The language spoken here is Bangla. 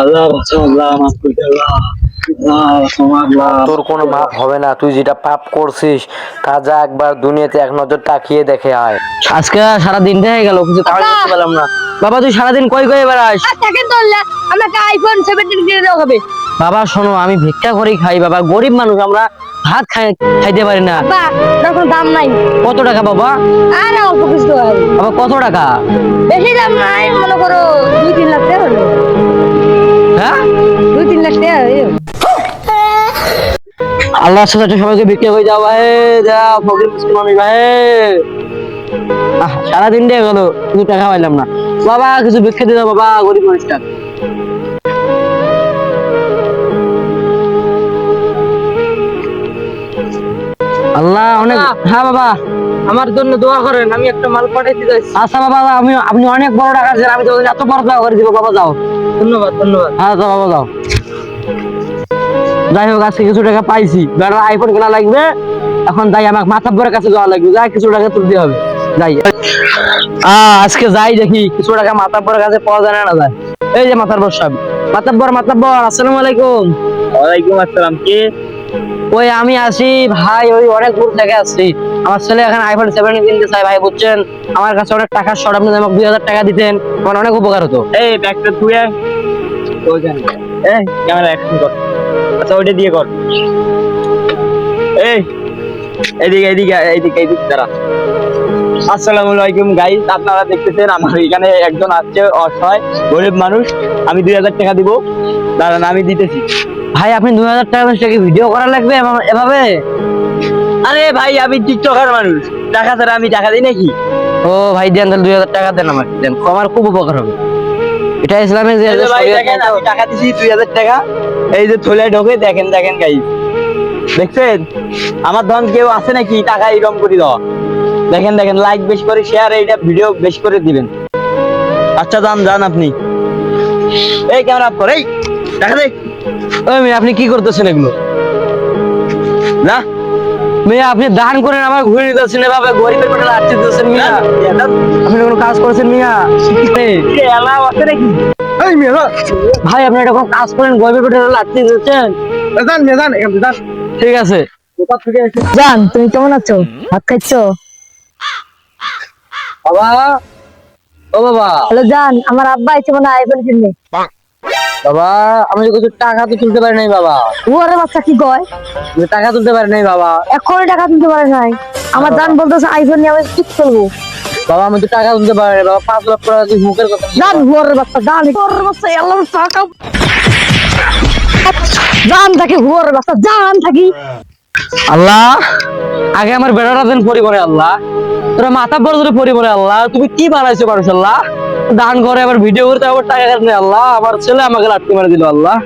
আল্লাহ আল্লাহ মাফ করে আল্লাহ। আল্লাহ ক্ষমা আল্লাহ তোর কোনো মাপ হবে না তুই যেটা পাপ করছিস তা যা একবার দুনিয়াতে এক নজর তাকিয়ে দেখে আয়। আজকে সারা দিনটা হয়ে গেল কিছু কাজ করতে পারলাম না। বাবা তুই সারাদিন কই কই বেড়াস আর সেকেন্ড ধরলে আমাকে আইফোন সেভেন্টিন কিনে দেওয়া হবে। বাবা শোনো আমি ভিক্ষা করে খাই বাবা। গরিব মানুষ আমরা ভাত খাই খাইতে পারি না। বা তখন দাম নাই। কত টাকা বাবা? আর অল্প কিছু বাবা কত টাকা? বেশি দাম নাই মনে করো। আল্লাহর সাথে সবাইকে ভিক্ষা করে যাও ভাই। যাও ফকির মুসলিম মানুষ ভাই। সারাদিন দিয়ে গেল কিছু টাকা পাইলাম না। বাবা কিছু দিয়ে দাও বাবা গরিব মানুষটা। আল্লাহ অনেক হ্যাঁ বাবা। আমার জন্য দোয়া করেন আমি একটা মাল পাঠাইতে যাচ্ছি আচ্ছা বাবা আমি আপনি অনেক বড় টাকা আছেন আমি তো এত বড় টাকা করে দিব বাবা যাও। ধন্যবাদ ধন্যবাদ। হ্যাঁ বাবা যাও। যাই হোক আজকে কিছু টাকা পাইছি। বেড়ার আইফোন কেনা লাগবে এখন যাই আমাকে মাথাব্বরের কাছে যাওয়া লাগবে যাই কিছু টাকা তুলতে হবে। যাই। আজকে যাই দেখি কিছু টাকা মাথাব্বরের কাছে পাওয়া যায় না যায়। এই যে মাথাব্বর সাহেব মাথাব্বর মাথাব্বর আসসালামু আলাইকুম। ওয়ালাইকুম আসসালাম কে? ওই আমি আসি ভাই ওই অনেক দূর থেকে আসছি। আমার ছেলে এখন আইফোন সেভেন কিনতে চাই ভাই বুঝছেন? আমার কাছে অনেক টাকা শর্ট আপনি আমাকে দুই হাজার টাকা দিতেন। আমার অনেক উপকার হতো। এই ব্যাগটা এই ক্যামেরা অ্যাকশন কর। আচ্ছা ওইটা দিয়ে কর। এই, এদিকে এদিকে এইদিকে এইদিকে দাঁড়া। আসসালামু আলাইকুম গাইস আপনারা দেখতেছেন আমার এখানে একজন অসহায়, গরিব মানুষ। আমি দুই হাজার টাকা দিব। দাঁড়ান, আমি দিতেছি। ভাই, আপনি দুই হাজার টাকা ভিডিও করা লাগবে এভাবে? আরে ভাই, আমি টিকটকার মানুষ। টাকা ছাড়া আমি টাকা দিই নাকি? ও, ভাই, দেন, তাহলে দুই হাজার টাকা দেন আমাকে। দেন, আমার খুব উপকার হবে। এটা ইসলামের যে ভাই দেখেন আমি টাকা দিছি দুই হাজার টাকা। এই যে থলে ঢোকে দেখেন দেখেন গাই দেখছেন? আমার ধন কেউ আছে নাকি? টাকা এরকম করে দেওয়া দেখেন দেখেন লাইক বেশি করে শেয়ার এইটা ভিডিও বেশি করে দিবেন। আচ্ছা যান যান আপনি। এই ক্যামেরা আপ কর এই টাকা দে ওই আপনি কি করতেছেন এগুলো? না? মেয়ে আপনি দান করেন আমার ঘুরে নিতেছেন এভাবে গরিবের পেটে লাচ্ছি দিতেছেন মিয়া। আপনি কোনো কাজ করেছেন মিয়া? ভাই আপনি এটা কোনো কাজ করেন গরিবের পেটে লাচ্ছি দিচ্ছেন ঠিক আছে। জান তুমি কেমন আছো? ভাত খাইছো? বাবা। ও বাবা। হ্যালো জান আমার আব্বা এসে মনে হয় আইফোন কিনবে বাবা আমি কিছু টাকা তো তুলতে পারি নাই বাবা। ওরে বাচ্চা কি কয়? টাকা তুলতে পারি নাই বাবা। এখন টাকা তুলতে পারে নাই। আমার দান বলতেছে আইফোন নিয়ে আমি কি করব। বাবা আমি তো টাকা তুলতে পারি বাবা। পাঁচ লাখ টাকা তুই মুখের কথা জান হুয়ারের বাচ্চা দান হুয়ারের বাচ্চা এলাম টাকা জান থাকে হুয়ারের বাচ্চা জান থাকি আল্লাহ, আগে আমার বেড়াটা দেন পরিবারে আল্লাহ। তোরা মাথা বড় ধরে পরিবারে আল্লাহ। তুমি কি বানাইছো মানুষ, আল্লাহ? দান করে আবার ভিডিও করতে আবার টাকা আল্লাহ। আমার ছেলে আমাকে লাটকে মারা দিল, আল্লাহ।